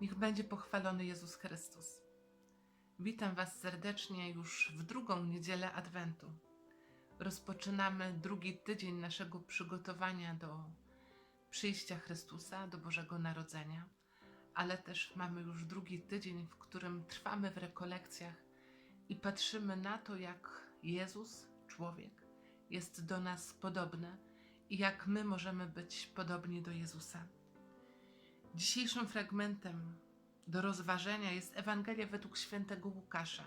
Niech będzie pochwalony Jezus Chrystus. Witam Was serdecznie już w drugą niedzielę Adwentu. Rozpoczynamy drugi tydzień naszego przygotowania do przyjścia Chrystusa, do Bożego Narodzenia, ale też mamy już drugi tydzień, w którym trwamy w rekolekcjach i patrzymy na to, jak Jezus, człowiek, jest do nas podobny i jak my możemy być podobni do Jezusa. Dzisiejszym fragmentem do rozważenia jest Ewangelia według świętego Łukasza,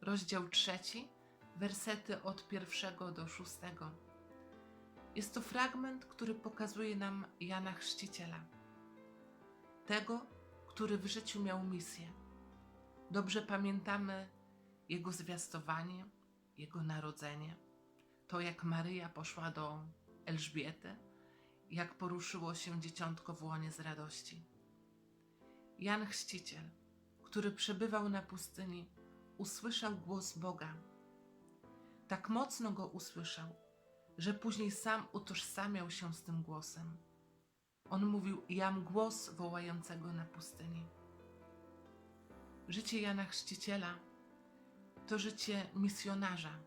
rozdział trzeci, wersety od pierwszego do szóstego. Jest to fragment, który pokazuje nam Jana Chrzciciela, tego, który w życiu miał misję. Dobrze pamiętamy jego zwiastowanie, jego narodzenie, to jak Maryja poszła do Elżbiety, jak poruszyło się dzieciątko w łonie z radości. Jan Chrzciciel, który przebywał na pustyni, usłyszał głos Boga. Tak mocno go usłyszał, że później sam utożsamiał się z tym głosem. On mówił: Jam głos wołającego na pustyni. Życie Jana Chrzciciela to życie misjonarza.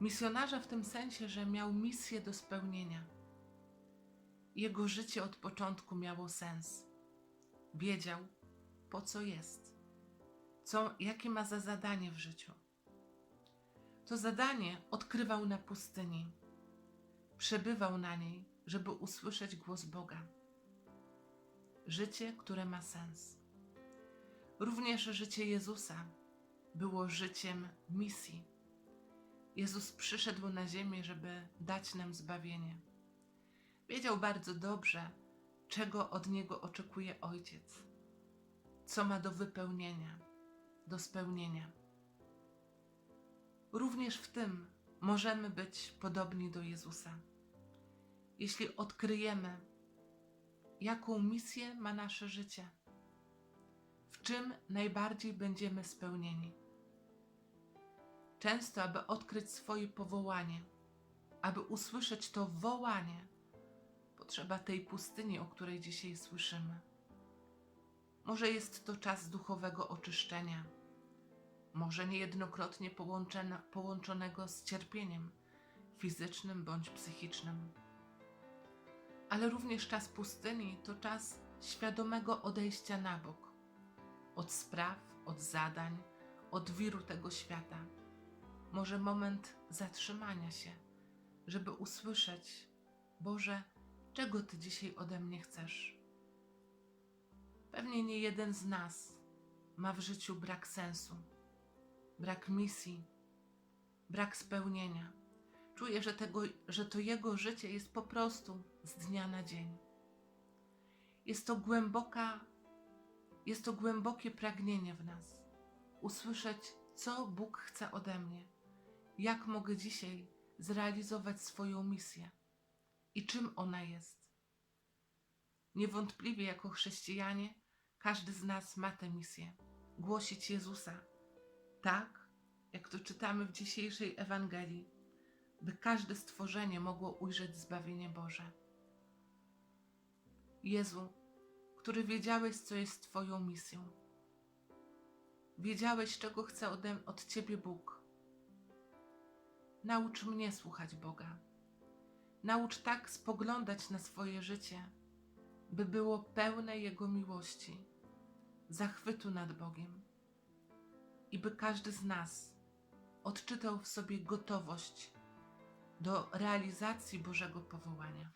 Misjonarza w tym sensie, że miał misję do spełnienia. Jego życie od początku miało sens. Wiedział, po co jest, co, jakie ma za zadanie w życiu. To zadanie odkrywał na pustyni. Przebywał na niej, żeby usłyszeć głos Boga. Życie, które ma sens. Również życie Jezusa było życiem misji. Jezus przyszedł na ziemię, żeby dać nam zbawienie. Wiedział bardzo dobrze, czego od niego oczekuje Ojciec, co ma do wypełnienia, do spełnienia. Również w tym możemy być podobni do Jezusa. Jeśli odkryjemy, jaką misję ma nasze życie, w czym najbardziej będziemy spełnieni. Często, aby odkryć swoje powołanie, aby usłyszeć to wołanie, potrzeba tej pustyni, o której dzisiaj słyszymy. Może jest to czas duchowego oczyszczenia, może niejednokrotnie połączone, połączonego z cierpieniem fizycznym bądź psychicznym. Ale również czas pustyni to czas świadomego odejścia na bok od spraw, od zadań, od wiru tego świata. Może moment zatrzymania się, żeby usłyszeć: Boże, czego Ty dzisiaj ode mnie chcesz? Pewnie nie jeden z nas ma w życiu brak sensu, brak misji, brak spełnienia. Czuje, że, tego, że to jego życie jest po prostu z dnia na dzień. Jest to głęboka, jest to głębokie pragnienie w nas usłyszeć, co Bóg chce ode mnie, jak mogę dzisiaj zrealizować swoją misję i czym ona jest. Niewątpliwie, jako chrześcijanie, każdy z nas ma tę misję głosić Jezusa, tak jak to czytamy w dzisiejszej Ewangelii, by każde stworzenie mogło ujrzeć zbawienie Boże. Jezu, który wiedziałeś, co jest Twoją misją. Wiedziałeś, czego chce ode, od Ciebie Bóg. Naucz mnie słuchać Boga. Naucz tak spoglądać na swoje życie, by było pełne Jego miłości, zachwytu nad Bogiem i by każdy z nas odczytał w sobie gotowość do realizacji Bożego powołania.